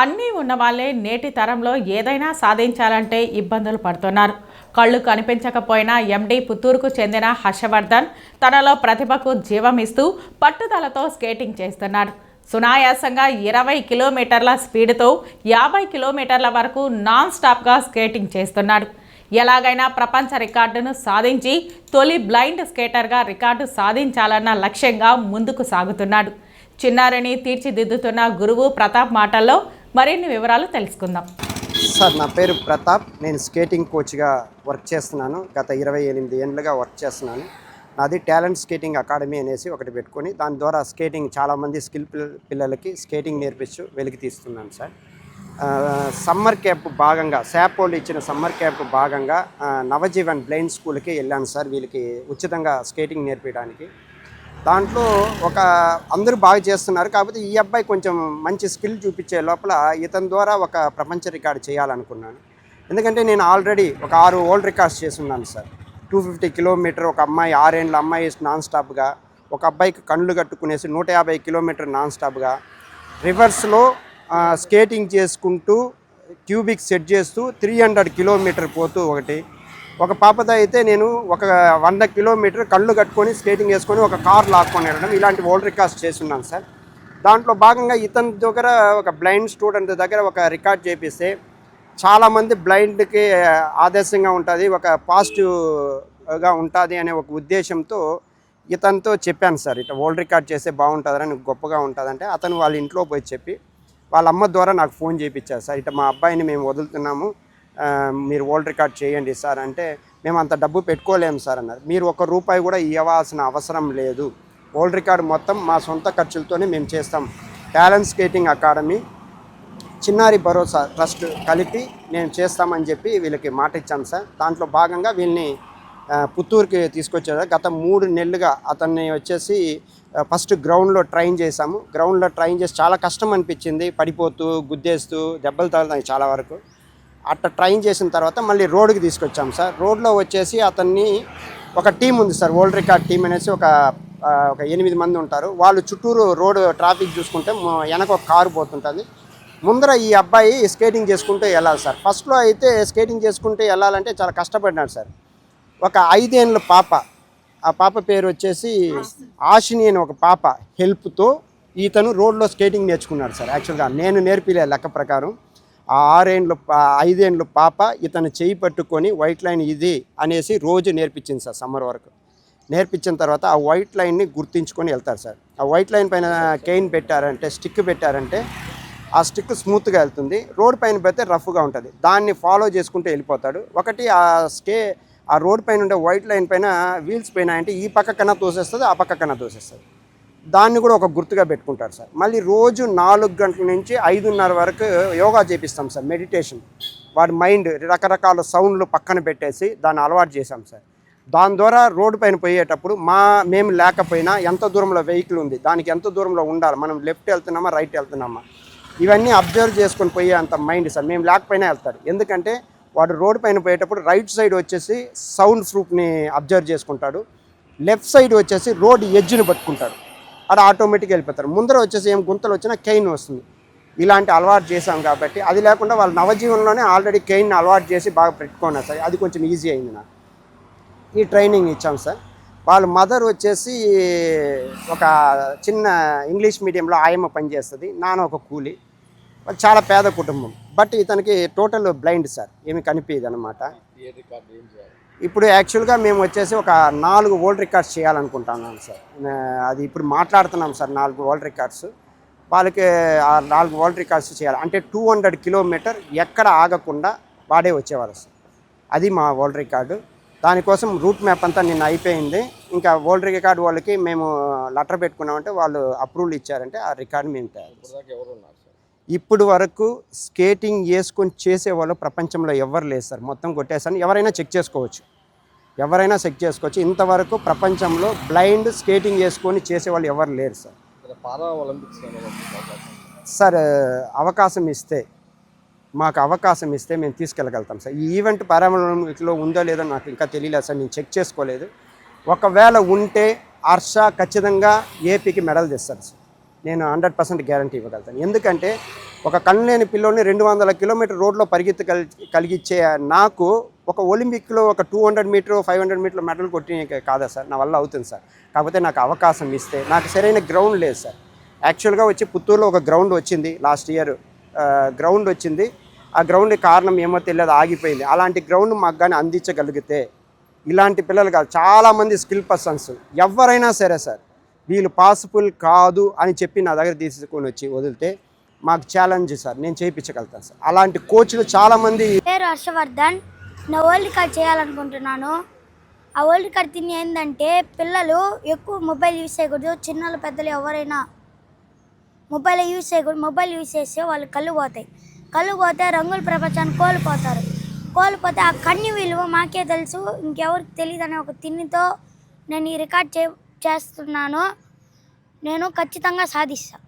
అన్నీ ఉన్న వాళ్ళే నేటి తరంలో ఏదైనా సాధించాలంటే ఇబ్బందులు పడుతున్నారు. కళ్ళు కనిపించకపోయినా ఎండి పుత్తూరుకు చెందిన హర్షవర్ధన్ తనలో ప్రతిభకు జీవమిస్తూ పట్టుదలతో స్కేటింగ్ చేస్తున్నాడు. సునాయాసంగా ఇరవై కిలోమీటర్ల స్పీడ్తో యాభై కిలోమీటర్ల వరకు నాన్ స్టాప్గా స్కేటింగ్ చేస్తున్నాడు. ఎలాగైనా ప్రపంచ రికార్డును సాధించి తొలి బ్లైండ్ స్కేటర్గా రికార్డు సాధించాలన్న లక్ష్యంగా ముందుకు సాగుతున్నాడు. చిన్నారిని తీర్చిదిద్దుతున్న గురువు ప్రతాప్ మాటల్లో మరిన్ని వివరాలు తెలుసుకుందాం. సార్ నా పేరు ప్రతాప్. నేను స్కేటింగ్ కోచ్గా వర్క్ చేస్తున్నాను. గత ఇరవై ఎనిమిది ఏళ్ళుగా వర్క్ చేస్తున్నాను. నాది టాలెంట్ స్కేటింగ్ అకాడమీ అనేసి ఒకటి పెట్టుకొని దాని ద్వారా స్కేటింగ్ చాలామంది స్కిల్ పిల్లలకి స్కేటింగ్ నేర్పించు వెలికి తీస్తున్నాను సార్. సమ్మర్ క్యాంప్ భాగంగా శాప్ వాళ్ళు ఇచ్చిన సమ్మర్ క్యాంప్ భాగంగా నవజీవన్ బ్లైండ్ స్కూల్కి వెళ్ళాను సార్. వీళ్ళకి ఉచితంగా స్కేటింగ్ నేర్పించడానికి దాంట్లో ఒక అందరూ బాగా చేస్తున్నారు. కాకపోతే ఈ అబ్బాయి కొంచెం మంచి స్కిల్ చూపించే లోపల ఇతని ద్వారా ఒక ప్రపంచ రికార్డు చేయాలనుకున్నాను. ఎందుకంటే నేను ఆల్రెడీ ఒక ఆరు ఓల్డ్ రికార్డ్స్ చేస్తున్నాను సార్. టూ ఫిఫ్టీ కిలోమీటర్ ఒక అమ్మాయి ఆరేండ్ల అమ్మాయి నాన్ స్టాప్గా ఒక అబ్బాయికి కళ్ళు కట్టుకునేసి నూట యాభై కిలోమీటర్ నాన్ స్టాప్గా రివర్స్లో స్కేటింగ్ చేసుకుంటూ క్యూబిక్ సెట్ చేస్తూ త్రీ హండ్రెడ్ కిలోమీటర్ పోతూ ఒకటి ఒక పాపతో అయితే నేను ఒక వంద కిలోమీటర్ కళ్ళు కట్టుకొని స్కేటింగ్ వేసుకొని ఒక కార్ లాక్కొని వెళ్ళడం ఇలాంటి ఓల్డ్ రికార్డ్స్ చేస్తున్నాను సార్. దాంట్లో భాగంగా ఇతని దగ్గర ఒక బ్లైండ్ స్టూడెంట్ దగ్గర ఒక రికార్డ్ చేపిస్తే చాలామంది బ్లైండ్కి ఆదర్శంగా ఉంటుంది ఒక పాజిటివ్గా ఉంటుంది అనే ఒక ఉద్దేశంతో ఇతనితో చెప్పాను సార్. ఇట్లా ఓల్డ్ రికార్డ్ చేస్తే బాగుంటుందని గొప్పగా ఉంటుందంటే అతను వాళ్ళ ఇంట్లో పోయి చెప్పి వాళ్ళ అమ్మ ద్వారా నాకు ఫోన్ చేయించారు సార్. ఇట్లా మా అబ్బాయిని మేము వదులుతున్నాము. మీరు ఓల్డ్ రికార్డ్ చేయండి సార్ అంటే మేము అంత డబ్బు పెట్టుకోలేము సార్ అన్నారు. మీరు ఒక రూపాయి కూడా ఇవ్వాల్సిన అవసరం లేదు. ఓల్డ్ రికార్డ్ మొత్తం మా సొంత ఖర్చులతోనే మేము చేస్తాం. టాలెంట్ స్కేటింగ్ అకాడమీ చిన్నారి భరోసా ట్రస్ట్ కలిపి నేను చేస్తామని చెప్పి వీళ్ళకి మాట ఇచ్చాం సార్. దాంట్లో భాగంగా వీళ్ళని పుత్తూరుకి తీసుకొచ్చారు. గత మూడు నెలలుగా అతన్ని వచ్చేసి ఫస్ట్ గ్రౌండ్లో ట్రైన్ చేశాము. గ్రౌండ్లో ట్రైన్ చేసి చాలా కష్టం అనిపించింది. పడిపోతూ గుద్దేస్తూ దెబ్బలు తగలతాయి చాలా వరకు. అట్లా ట్రైన్ చేసిన తర్వాత మళ్ళీ రోడ్కి తీసుకొచ్చాం సార్. రోడ్లో వచ్చేసి అతన్ని ఒక టీం ఉంది సార్ వరల్డ్ రికార్డ్ టీం అనేసి ఒక ఒక ఎనిమిది మంది ఉంటారు. వాళ్ళు చుట్టూరు రోడ్ ట్రాఫిక్ చూసుకుంటే వెనక ఒక కారు పోతుంటుంది. ముందర ఈ అబ్బాయి స్కేటింగ్ చేసుకుంటూ వెళ్ళాలి సార్. ఫస్ట్లో అయితే స్కేటింగ్ చేసుకుంటూ వెళ్ళాలంటే చాలా కష్టపడినాడు సార్. ఒక ఐదేళ్ళ పాప ఆ పాప పేరు వచ్చేసి ఆశిని అని ఒక పాప హెల్ప్తో ఈతను రోడ్లో స్కేటింగ్ నేర్చుకున్నాడు సార్. యాక్చువల్గా నేను నేర్పిలే లెక్క ప్రకారం. ఆ ఆరేండ్లు ఐదేండ్లు పాప ఇతను చేయి పట్టుకొని వైట్ లైన్ ఇది అనేసి రోజు నేర్పించింది సార్ సమ్మర్ వరకు. నేర్పించిన తర్వాత ఆ వైట్ లైన్ని గుర్తించుకొని వెళ్తారు సార్. ఆ వైట్ లైన్ పైన కెయిన్ పెట్టారంటే స్టిక్ పెట్టారంటే ఆ స్టిక్ స్మూత్గా వెళ్తుంది. రోడ్ పైన పెడితే రఫ్గా ఉంటుంది. దాన్ని ఫాలో చేసుకుంటూ వెళ్ళిపోతాడు. ఒకటి ఆ స్టే ఆ రోడ్ పైన ఉండే వైట్ లైన్ పైన వీల్స్ పైన అంటే ఈ పక్క కన్నా తోసేస్తుంది ఆ పక్క కన్నా తోసేస్తుంది. దాన్ని కూడా ఒక గుర్తుగా పెట్టుకుంటారు సార్. మళ్ళీ రోజు నాలుగు గంటల నుంచి ఐదున్నర వరకు యోగా చేపిస్తాం సార్ మెడిటేషన్ వాడి మైండ్ రకరకాల సౌండ్లు పక్కన పెట్టేసి దాన్ని అలవాటు చేశాం సార్. దాని ద్వారా రోడ్డు పైన పోయేటప్పుడు మా మేము లేకపోయినా ఎంత దూరంలో వెహికల్ ఉంది దానికి ఎంత దూరంలో ఉండాలి మనం లెఫ్ట్ వెళ్తున్నామా రైట్ వెళ్తున్నామా? ఇవన్నీ అబ్జర్వ్ చేసుకొని పోయే అంత మైండ్ సార్. మేము లేకపోయినా వెళ్తాడు ఎందుకంటే వాడు రోడ్డు పైన పోయేటప్పుడు రైట్ సైడ్ వచ్చేసి సౌండ్ ప్రూఫ్ని అబ్జర్వ్ చేసుకుంటాడు. లెఫ్ట్ సైడ్ వచ్చేసి రోడ్ ఎడ్జ్ని పట్టుకుంటాడు. అది ఆటోమేటిక్గా వెళ్ళిపోతారు. ముందర వచ్చేసి ఏం గుంతలు వచ్చినా కెయిన్ వస్తుంది. ఇలాంటి అలవాటు చేసాం కాబట్టి అది లేకుండా వాళ్ళ నవజీవనంలోనే ఆల్రెడీ కెయిన్ అలవాటు చేసి బాగా పెట్టుకున్నారు సార్. అది కొంచెం ఈజీ అయింది నాకు. ఈ ట్రైనింగ్ ఇచ్చాం సార్. వాళ్ళ మదర్ వచ్చేసి ఒక చిన్న ఇంగ్లీష్ మీడియంలో ఆయమ్మ పనిచేస్తుంది నాన్న ఒక కూలి. వాళ్ళు చాలా పేద కుటుంబం. బట్ ఇతనికి టోటల్ బ్లైండ్ సార్. ఏమి కనిపించదు అనమాట ఇప్పుడు యాక్చువల్గా మేము వచ్చేసి ఒక నాలుగు వరల్డ్ రికార్డ్స్ చేయాలనుకుంటున్నాం సార్. అది ఇప్పుడు మాట్లాడుతున్నాం సార్ నాలుగు వరల్డ్ రికార్డ్స్. వాళ్ళకి ఆ నాలుగు వరల్డ్ రికార్డ్స్ చేయాలి. అంటే టూ హండ్రెడ్ కిలోమీటర్ ఎక్కడ ఆగకుండా వాడే వచ్చేవారు సార్. అది మా వరల్డ్ రికార్డు. దానికోసం రూట్ మ్యాప్ అంతా నిన్న అయిపోయింది. ఇంకా వరల్డ్ రికార్డ్ వాళ్ళకి మేము లెటర్ పెట్టుకున్నామంటే వాళ్ళు అప్రూవల్ ఇచ్చారంటే ఆ రికార్డు మేము తయారు సార్? ఇప్పుడు వరకు స్కేటింగ్ వేసుకొని చేసేవాళ్ళు ప్రపంచంలో ఎవరు లేదు సార్. మొత్తం కొట్టేసాను ఎవరైనా చెక్ చేసుకోవచ్చు. ఎవరైనా చెక్ చేసుకోవచ్చు. ఇంతవరకు ప్రపంచంలో బ్లైండ్ స్కేటింగ్ వేసుకొని చేసేవాళ్ళు ఎవరు లేరు సార్. సార్? అవకాశం ఇస్తే మాకు అవకాశం ఇస్తే మేము తీసుకెళ్ళగలుగుతాం సార్. ఈ ఈవెంట్ పారామలో ఉందో లేదో నాకు ఇంకా తెలియలేదు సార్. నేను చెక్ చేసుకోలేదు. ఒకవేళ ఉంటే హర్ష ఖచ్చితంగా ఏపీకి మెడల్ తెస్తారు సార్. నేను హండ్రెడ్ పర్సెంట్ గ్యారంటీ ఇవ్వగలుగుతాను. ఎందుకంటే ఒక కళ్ళు లేని పిల్లోని రెండు వందల కిలోమీటర్ రోడ్లో పరిగెత్తి కలిగించే నాకు ఒక ఒలింపిక్లో ఒక two hundred metre five hundred metre medal కొట్టిన కాదా సార్? నా వల్ల అవుతుంది సార్. కాకపోతే నాకు అవకాశం ఇస్తే నాకు సరైన గ్రౌండ్ లేదు సార్. యాక్చువల్గా వచ్చి పుత్తూరులో ఒక గ్రౌండ్ వచ్చింది లాస్ట్ ఇయర్. గ్రౌండ్ వచ్చింది. ఆ గ్రౌండ్ కారణం ఏమో తెలియదు ఆగిపోయింది. అలాంటి గ్రౌండ్ మాకు కానీ అందించగలిగితే ఇలాంటి పిల్లలు కాదు చాలామంది స్కిల్ పర్సన్స్ ఎవరైనా సరే సార్ వీళ్ళు పాసిబుల్ కాదు అని చెప్పి నా దగ్గర తీసుకొని వచ్చి వదిలితే మాకు ఛాలెంజ్ సార్ నేను చేయించగలుగుతాను సార్. అలాంటి కోచ్లు చాలామంది పేరు హర్షవర్ధన్ నా వరల్డ్ కార్డ్ చేయాలనుకుంటున్నాను. ఆ వరల్డ్ కార్డ్ తిని ఏంటంటే పిల్లలు ఎక్కువ మొబైల్ యూస్ చేయకూడదు చిన్నలు పెద్దలు ఎవరైనా మొబైల్ యూస్ చేయకూడదు మొబైల్ యూస్ చేస్తే వాళ్ళు కళ్ళు పోతాయి. కళ్ళు పోతే రంగుల ప్రపంచాన్ని కోల్పోతారు. కోల్పోతే ఆ కన్ను విలువ మాకే తెలుసు ఇంకెవరికి తెలియదు అనే ఒక తిన్నితో నేను ఈ రికార్డ్ చే చేస్తున్నాను నేను ఖచ్చితంగా సాధిస్తాను